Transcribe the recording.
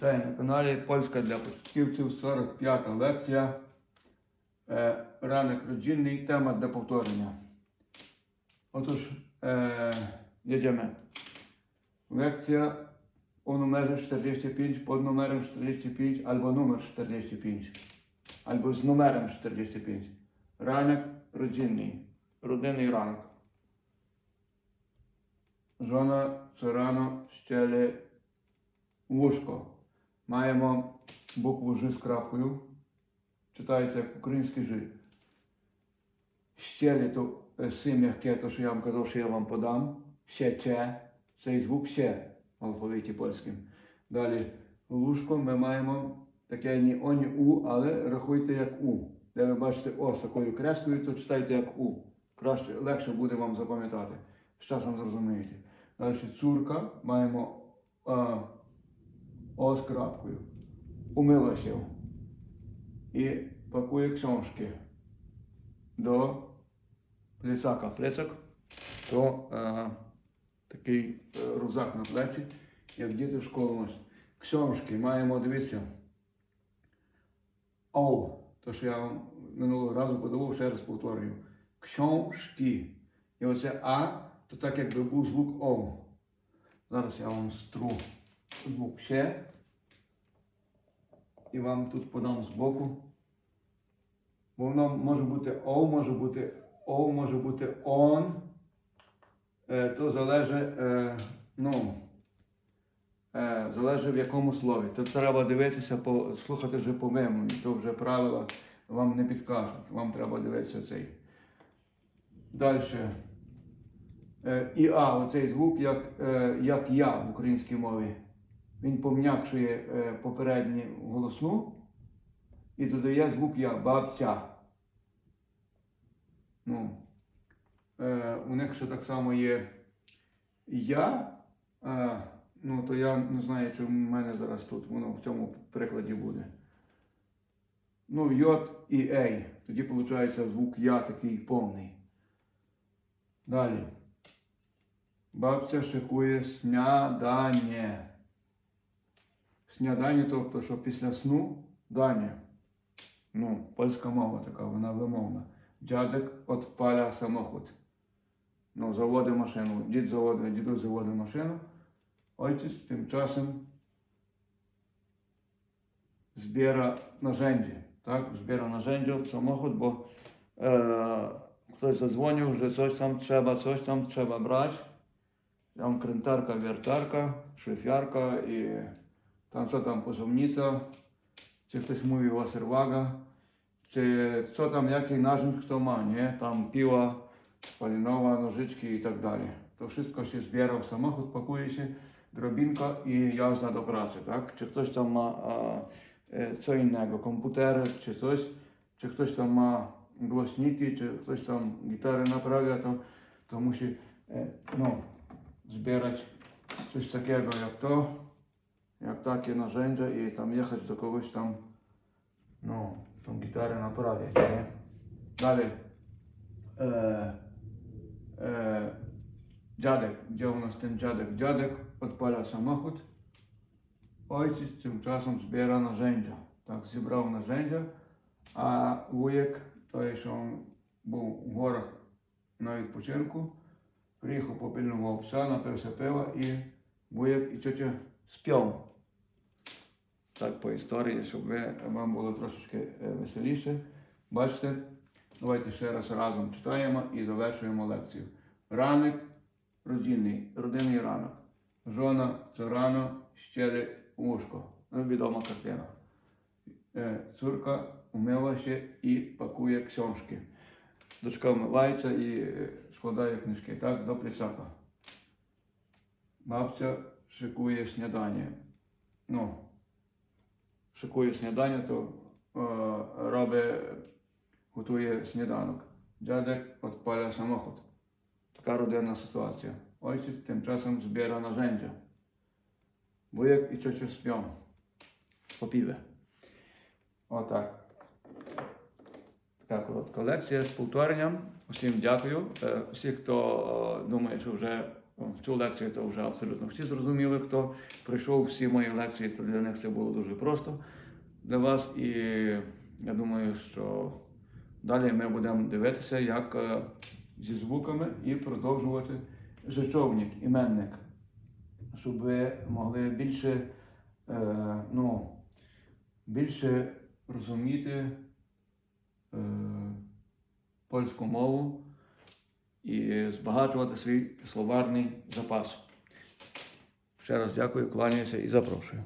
Вітаю на каналі Польська для початківців, 45 лекція. Е, ранок родинний, тема для повторення. Otóż e, jedziemy. Lekcja o numerze 45 pod numerem 45 albo numer 45. Albo z numerem 45. Ranek rodzinny. Rodzinny ranek. Żona co rano ściele łóżko. Маємо букву Ж з крапкою. Читається як український Ж. Щелі то е, си м'яке, то що я вам казав, що я вам подам. Ще че. Цей звук ще в алфавіті польським. Далі лужко ми маємо таке ні О, ні У, але рахуйте як У. Де ви бачите О з такою крескою, то читайте як У. Краще, легше буде вам запам'ятати. З часом зрозумієте. Далі цурка маємо а, О з крапкою. Умила. І пакує książki до plecaka. Plecak to е, такий е, рюкзак на плечі, як діти в школу. Książki маємо, дивіться. О, то що я вам минулого разу подавав, ще раз повторюю. Książki. І оце А, то так якби був звук О. Зараз я вам стру звук ще. І вам тут подам збоку. Бо воно може бути О, може бути О, може бути он. Е, то залежить, е, ну, е, залежить в якому слові. То треба дивитися, по, слухати вже по вимові, то вже правила вам не підкажуть. Вам треба дивитися цей. Далі. Е, і А, оцей звук, як, е, як я в українській мові. Він пом'якшує е, попередню голосну і додає звук я, бабця. Ну, е, у них ще так само є я. Е, ну, то я не знаю, чи в мене зараз тут воно в цьому прикладі буде. Ну, йод і ей. Тоді виходить звук я такий повний. Далі. Бабця шикує снядання. Снядання, тобто, що після сну дання. Ну, польська мова така, вона вимовна. Дядек odpala samochód. Ну, заводить машину. Дід заводить, дідусь заводить машину. Ojciec тимчасом збира narzędzie. Так, збира narzędzia в samochód, bo e, ktoś zadzwonił, że coś tam trzeba, coś tam trzeba brać. Tam krętarka, wiertarka, szyfiarka i tam co tam posłownica, czy ktoś mówi waserwaga, czy co tam, jaki narzędź kto ma, nie? Tam piła spalinowa, nożyczki i tak dalej. To wszystko się zbiera w samochód, pakuje się, drobinka i jazda do pracy, tak? Czy ktoś tam ma a, e, co innego, komputery czy coś, czy ktoś tam ma głośniki, czy ktoś tam gitarę naprawia, to, to musi, e, no, zbierać coś takiego jak to, jak takie narzędzia i tam jechać do kogoś tam, no, tą gitarę naprawiać, nie? Dalej. E, e, dziadek, gdzie u nas ten dziadek? Dziadek odpala samochód, ojciec tymczasem zbiera narzędzia. Tak, zebrał narzędzia, a wujek, to jeszcze on był w górach na відпочинку, приїхав попильнував пса, напився пива і вуєк і тетя спів. Так, по історії, щоб ви, вам було трошечки е, веселіше. Бачите, давайте ще раз разом читаємо і завершуємо лекцію. Ранок родинний, родинний ранок. Жона це рано щели łóżko. No, відома картина. Е, Цурка умила się і пакує książki. Дочка вмивається і е, складає книжки, так, до плясака. Бабця шикує снідання. Ну, шикує снідання, то е, робить, готує сніданок. Дядек odpala samochód. Така родинна ситуація. Ojciec тим часом збира narzędzia. Wujek i ciocia śpią. Po piwie. O tak. Така коротка лекція з повторенням. Усім дякую. Е, Всі, хто е, думає, що вже О, Цю лекцію це вже абсолютно всі зрозуміли, хто прийшов всі мої лекції, то для них це було дуже просто для вас. І я думаю, що далі ми будемо дивитися, як е, зі звуками і продовжувати жичовник, іменник, щоб ви могли більше, е, ну, більше розуміти е, польську мову і збагачувати свій словарний запас. Ще раз дякую, кланяюся і запрошую.